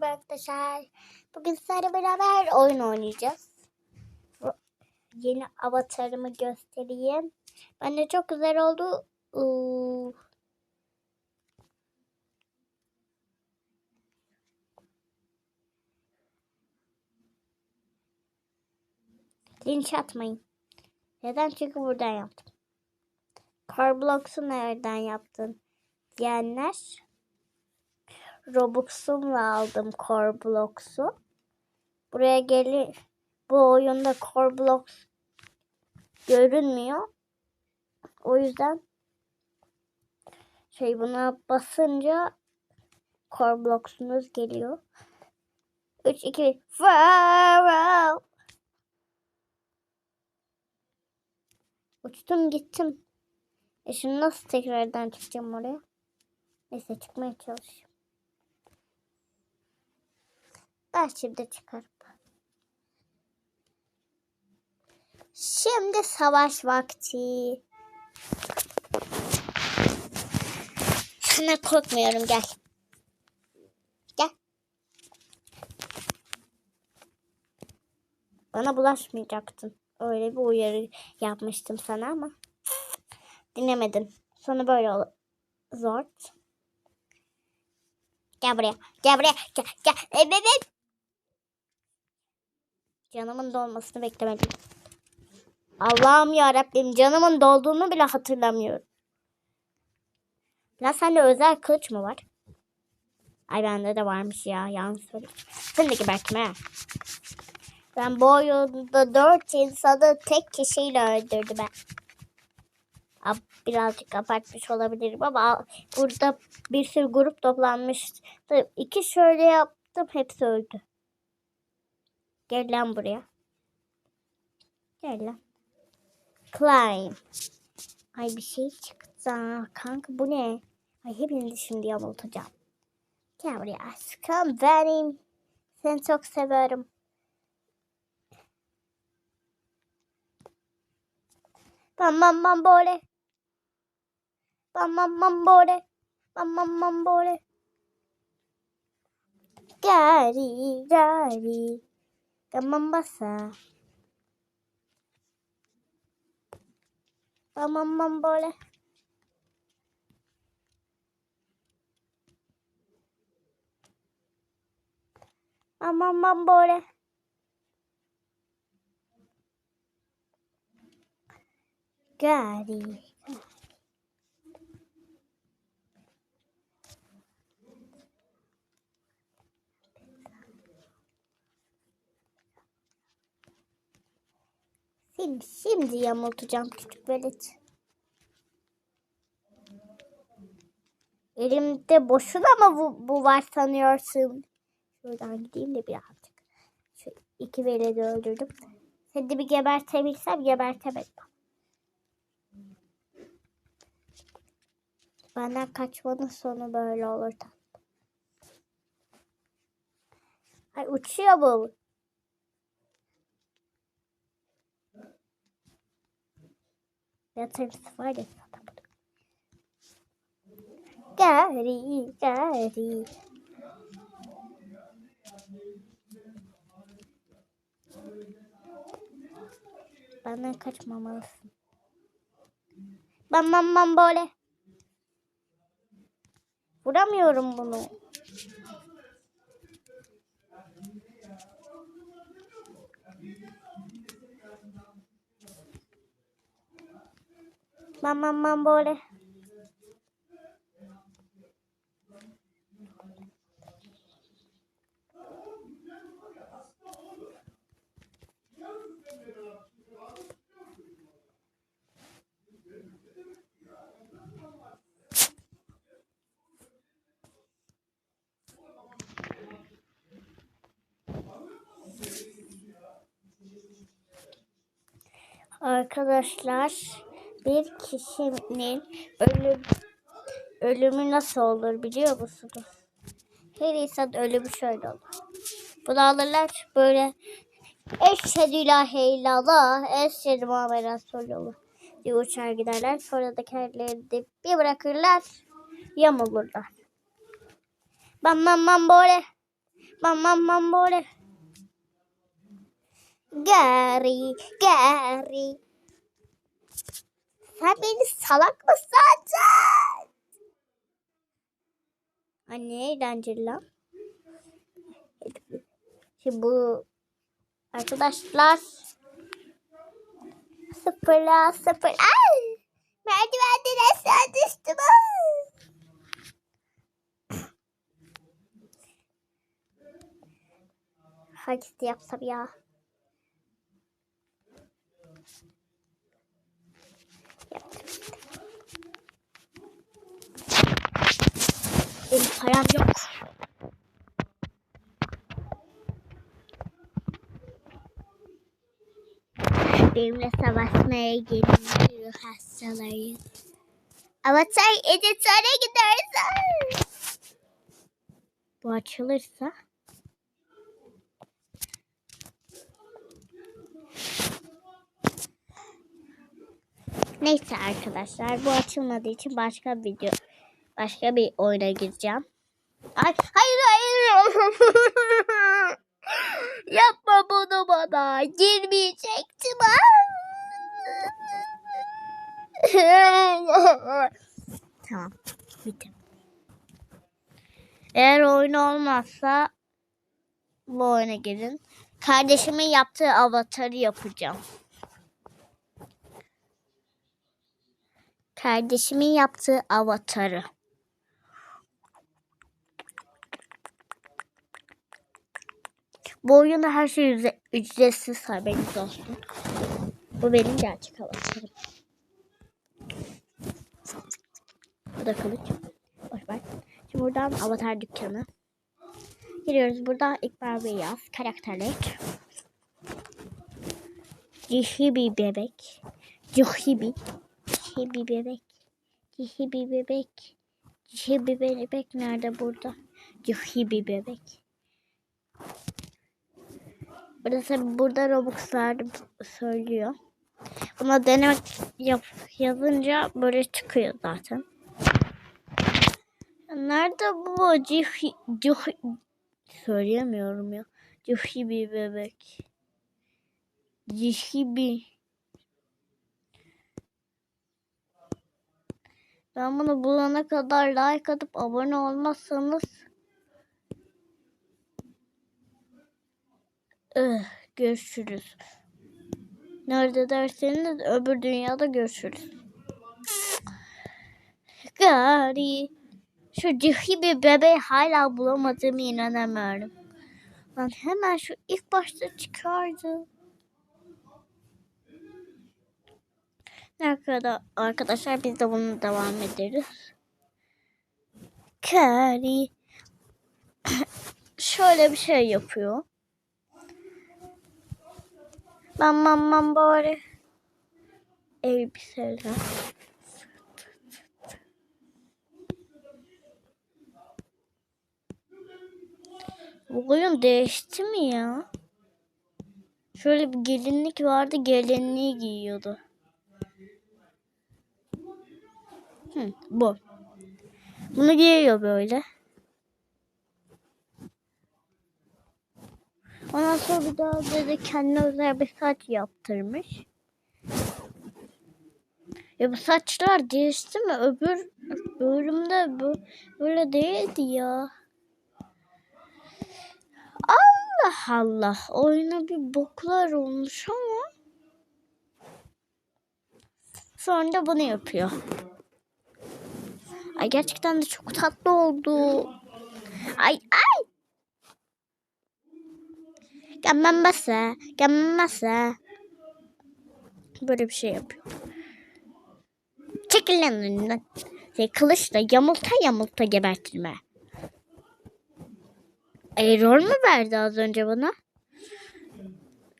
merhaba arkadaşlar. Bugün sizlerle beraber oyun oynayacağız. Yeni avatarımı göstereyim. Bence çok güzel oldu. Uuu. Linç atmayın. Neden? Çünkü buradan yaptım. Carblox'u nereden yaptın? Diyenler. Robux'umla aldım Corblox'u. Buraya gelin. Bu oyunda Corblox görünmüyor. O yüzden şey buna basınca Corblox'unuz geliyor. 3 2 1 wow. Uçtum gittim. E şimdi nasıl tekrardan çıkacağım oraya? Neyse çıkmaya çalışıyorum. Ben şimdi çıkarım. Şimdi savaş vakti. Sana korkmuyorum gel. Gel. Bana bulaşmayacaktın. Öyle bir uyarı yapmıştım sana ama dinlemedin. Sonra böyle ol zor. Gel buraya. Gel buraya. Gel. Gel. Evet. Canımın dolmasını beklemedim. Allah'ım ya Rabbim canımın dolduğunu bile hatırlamıyorum. Lan sende özel kılıç mı var? Ay bende de varmış ya. Yanlış söyledim. Seni de gebertim ha. Ben bu oyunda dört insanı tek kişiyle öldürdüm ben. Birazcık abartmış olabilirim ama burada bir sürü grup toplanmıştı. İki şöyle yaptım hepsi öldü. Gel lan buraya. Gel lan. Climb. Ay bir şey çıktı. Kanka bu ne? Ay hepinizi şimdi yamultacağım. Gel buraya aşkım benim. Seni çok seviyorum. Bam bam bam bole. Bam bam bam bole. Bam bam bam bole. Gari gari. Gamam basa. Bam bam bam bole. Bam bam bam bole. Gari. Seni şimdi yamultacağım küçük velet. Elimde boşuna mı bu, bu var sanıyorsun? Şuradan gideyim de birazcık. Şu iki veledi öldürdüm. Seni de bir gebertebilsem gebertemedim. Benden kaçmanın sonu böyle olur da. Ay uçuyor bu. Yatırısı var ya. Gari gari. Benden kaçmamalısın. Bam bam bam böyle. Vuramıyorum bunu. Bam bam bam böyle. Arkadaşlar bir kişinin ölüm ölümü nasıl olur biliyor musunuz? Her insan ölümü şöyle olur. Bunu alırlar böyle Eşhedü ilahe illallah Eşhedü Muhammed Resulullah diye uçar giderler. Sonra da kendilerini bir bırakırlar. Yamulurlar. Bam bam bam böyle. Bam bam bam böyle. Gary, Gary. Sen beni salak mı sandın? Anne eğlenceli lan. Şimdi bu arkadaşlar sıfırla sıfır. Ay! Merdivenden aşağı düştüm. Hangisi yapsam ya? Benim param yok. Benimle savaşmaya gelin hastaları. Avatar editöre gidersen. Bu açılırsa. Neyse arkadaşlar bu açılmadığı için başka bir video başka bir oyuna gireceğim. Ay, hayır hayır. Yapma bunu bana. Girmeyecektim. tamam. Bitti. Eğer oyun olmazsa bu oyuna girin. Kardeşimin yaptığı avatarı yapacağım. Kardeşimin yaptığı avatarı. Bu oyunda her şey ücretsiz haberiniz olsun. Bu benim gerçek avatarım. Bu da kılıç. Boş ver. Şimdi buradan avatar dükkanı. Giriyoruz. Burada İkbal Beyaz. Karakterler. Cihibi bebek. Cihibi. Cihibi bebek. Cihibi bebek. Cihibi bebek nerede burada? Cihibi bebek. Burası burada Robux'lar söylüyor. Buna denemek yap, yazınca böyle çıkıyor zaten. Nerede bu cihi, cihi, söyleyemiyorum ya. Cihibi bebek. Cihibi. Ben bunu bulana kadar like atıp abone olmazsanız görüşürüz. Nerede derseniz öbür dünyada görüşürüz. Gari. Şu cihibi bebeği hala bulamadığımı inanamıyorum. Lan hemen şu ilk başta çıkardı. Ne kadar arkadaşlar biz de bunu devam ederiz. Kari. Şöyle bir şey yapıyor. Bam bam bam bari. Elbiseler. Bu oyun değişti mi ya? Şöyle bir gelinlik vardı. Gelinliği giyiyordu. Hı, bu. Bunu giyiyor böyle. Ondan sonra bir daha dedi kendine özel bir saç yaptırmış. Ya bu saçlar değişti mi? Öbür bölümde bu böyle değildi ya. Allah Allah. Oyuna bir boklar olmuş ama. Sonra da bunu yapıyor. Ay gerçekten de çok tatlı oldu. Ay ay. Gelmemezse, gelmemezse. Böyle bir şey yapıyor. Çekil lan önünden. Şey, kılıçla yamulta yamulta gebertilme. Error mu verdi az önce bana?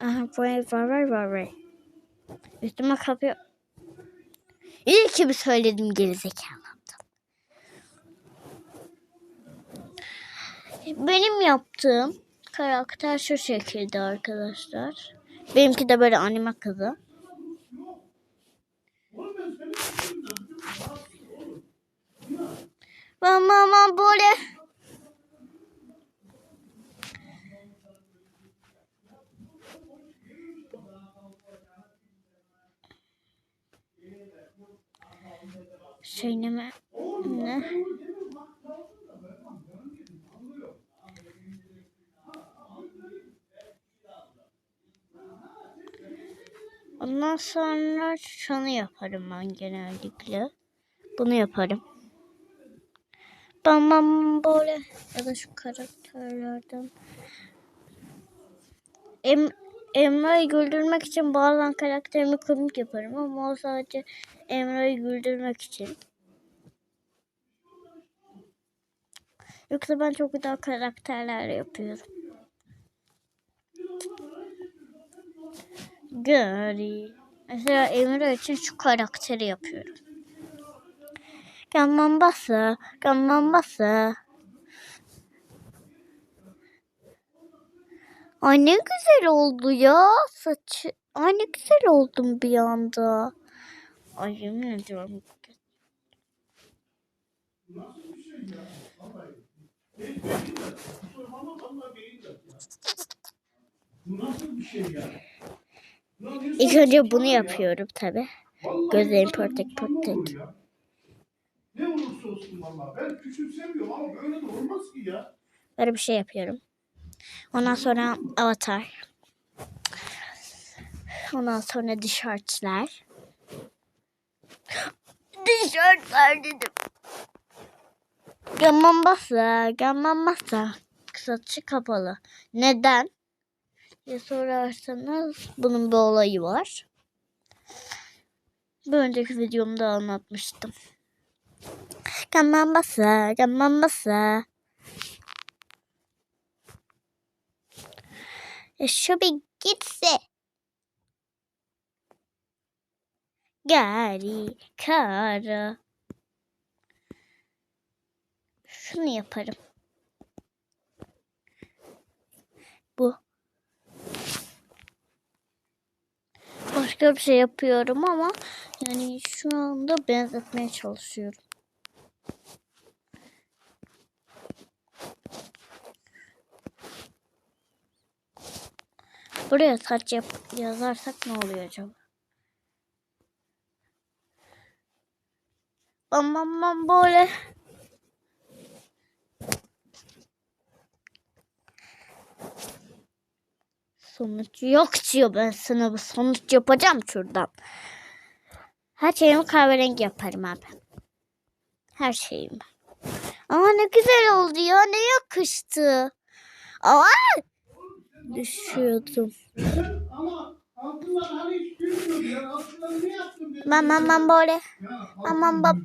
Aha, var var var var var. Üstüme kapıyor. İyi ki bir söyledim gerizekalı. Benim yaptığım karakter şu şekilde arkadaşlar. Benimki de böyle anime kızı. Mama böyle şeyine ne? Ondan sonra şunu yaparım ben genellikle. Bunu yaparım. Ben, ben böyle ya da şu karakterlerden em, Emre'yi güldürmek için bazen karakterimi komik yaparım ama o sadece Emre'yi güldürmek için. Yoksa ben çok güzel karakterler yapıyorum. Gary. Mesela Emre için şu karakteri yapıyorum. Gammon bası, gammon bası. Ay ne güzel oldu ya saçı. Ay ne güzel oldum bir anda. Ay yemin ediyorum. Bu nasıl bir şey ya? İlk önce bunu yapıyorum tabi. Gözlerim pörtek pörtek. Ne olursa olsun valla. Ben küçümsemiyorum ama böyle de olmaz ki ya. Böyle bir şey yapıyorum. Ondan sonra avatar. Ondan sonra tişörtler. Tişörtler dedim. Gammon basa, gammon basa. Saçı kapalı. Neden? Diye sorarsanız bunun bir olayı var. Bir önceki videomda anlatmıştım. Gammon basa, gammon basa. E şu bir gitse. Gari, kara. Şunu yaparım. Bu. Başka bir şey yapıyorum ama yani şu anda benzetmeye çalışıyorum. Buraya saç yap yazarsak ne oluyor acaba? Aman aman böyle. Sonuç yok diyor ben sınavı sonuç yapacağım şuradan. Her şeyimi kahverengi yaparım abi. Her şeyimi. Ama ne güzel oldu ya ne yakıştı. Aa! Düşüyordum. Ama ben ben böyle. Aman bab.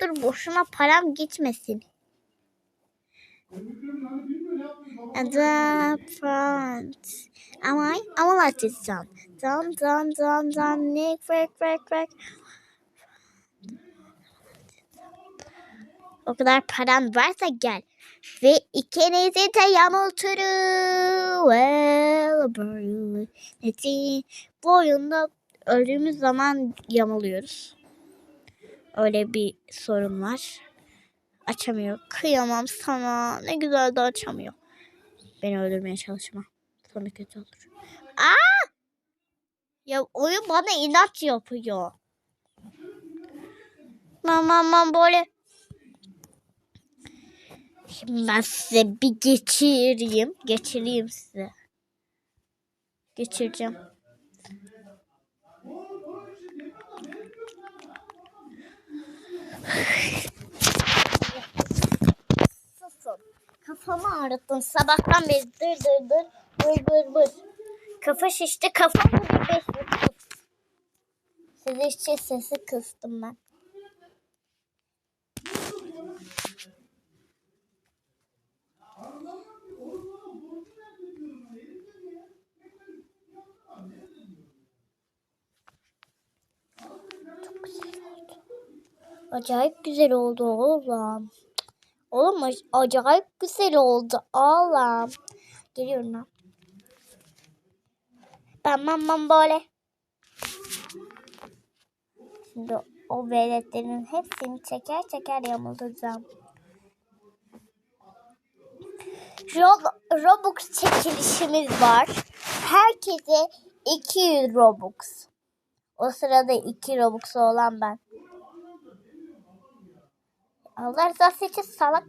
Dur boşuna param gitmesin. The front. Am I? Ama artistan. Dan dan dan dan nick rek rek rek. O kadar paran varsa gel. Ve ikinizi de yamulturur. Well. Bu oyunda öldüğümüz zaman yamuluyoruz. Öyle bir sorun var. Açamıyor. Kıyamam sana. Ne güzel de açamıyor. Beni öldürmeye çalışma. Sonra kötü olur. Aa! Ya oyun bana inat yapıyor. Aman aman böyle. Şimdi ben size bir geçireyim. Geçireyim size. Geçireceğim. Kafamı ağrıttın. Sabahtan beri dır dır dır bır bır bır. Kafa şişti. Kafam bir beş kıs. Size için sesi kıstım ben. Acayip güzel oldu oğlum. Oğlum ac- acayip güzel oldu oğlum. Geliyorum lan. Ben ben ben böyle. Şimdi o veletlerin hepsini çeker çeker yamultacağım. Rob- Robux çekilişimiz var. Herkese 200 Robux. O sırada 2 Robux'u olan ben. Allah rızası için salak.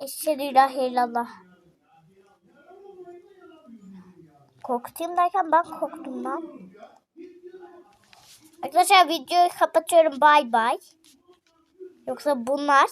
Eşhedü ilahe illallah. Derken ben korktum lan. Arkadaşlar videoyu kapatıyorum. Bay bay. Yoksa bunlar